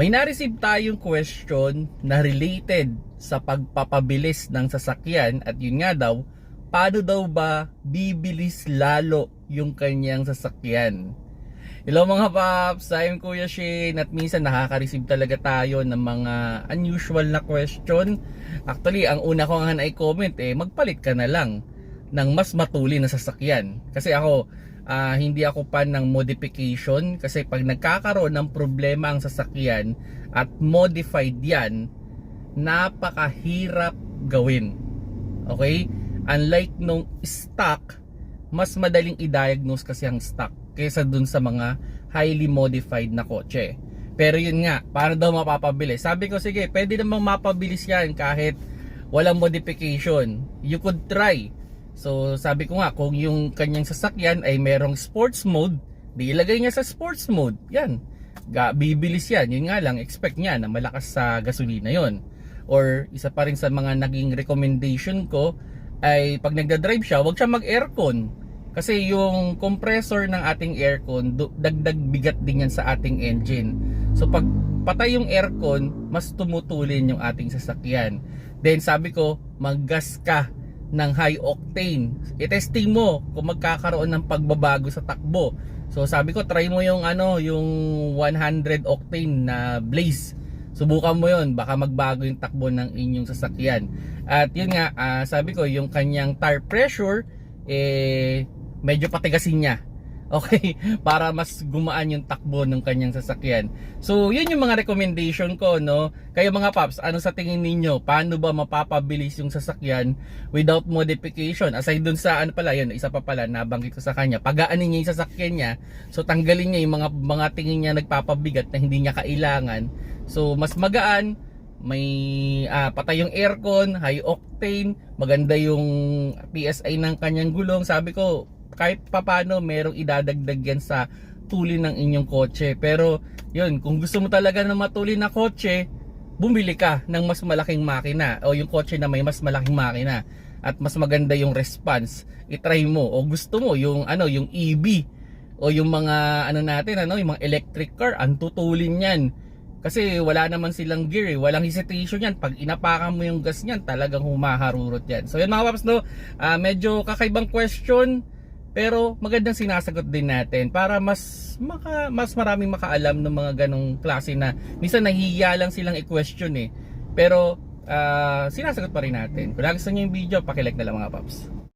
May na-receive tayong question na related sa pagpapabilis ng sasakyan at yun nga daw, paano daw ba bibilis lalo yung kanyang sasakyan? Hello mga paps, I'm Kuya Shane at minsan nakaka-receive talaga tayo ng mga unusual na question. Actually, ang una ko nga na-comment eh, magpalit ka na lang ng mas matuli na sasakyan. Kasi ako, ah, hindi ako pan ng modification kasi pag nagkakaroon ng problema ang sasakyan at modified yan, napakahirap gawin. Okay? Unlike nung stock, mas madaling i-diagnose kasi ang stock kaysa dun sa mga highly modified na kotse. Pero yun nga, para daw mapapabilis. Sabi ko, sige, pwede namang mapabilis yan kahit walang modification. You could try. So, sabi ko nga, kung yung kanyang sasakyan ay merong sports mode, di ilagay niya sa sports mode. Yan. Bibilis yan. Yun nga lang, expect niya na malakas sa gasolina yon Or, isa pa rin sa mga naging recommendation ko, ay pag nagda-drive siya, huwag siya mag-aircon. Kasi yung compressor ng ating aircon, dagdag bigat din yan sa ating engine. So pag patay yung aircon, mas tumutulin yung ating sasakyan. Then sabi ko, maggas ka ng high octane. I-testing mo kung magkakaroon ng pagbabago sa takbo. So sabi ko, try mo yung ano, yung 100 octane na blaze. Subukan mo yon baka magbago yung takbo ng inyong sasakyan. At yun nga, ah, sabi ko, yung kanyang tire pressure, eh, medyo patigasin niya. Okay? Para mas gumaan yung takbo ng kanyang sasakyan. So, yun yung mga recommendation ko, no? Kayo mga paps, ano sa tingin ninyo? Paano ba mapapabilis yung sasakyan without modification? Aside dun sa, ano pala, yun, isa pa pala, nabanggit ko sa kanya, pagaanin niya yung sasakyan niya, so tanggalin niya yung mga, mga tingin niya nagpapabigat na hindi niya kailangan. So, mas magaan, may ah, patay yung aircon, high octane, maganda yung PSI ng kanyang gulong. Sabi ko, kahit papano merong idadagdag yan sa tuli ng inyong kotse. Pero, yun, kung gusto mo talaga ng matuli na kotse, bumili ka ng mas malaking makina o yung kotse na may mas malaking makina at mas maganda yung response. I-try mo o gusto mo yung ano, yung EV o yung mga ano natin ano, yung mga electric car, ang tutulin niyan. Kasi wala naman silang gear eh. Walang hesitation yan. Pag inapakan mo yung gas niyan, talagang humaharurot yan. So yan mga paps no, ah, medyo kakaibang question. Pero magandang sinasagot din natin para mas maka, mas maraming makaalam ng mga ganong klase na minsan nahihiya lang silang i-question eh. Pero ah, sinasagot pa rin natin. Kung nagustuhan niyo yung video, pakilike na lang mga paps.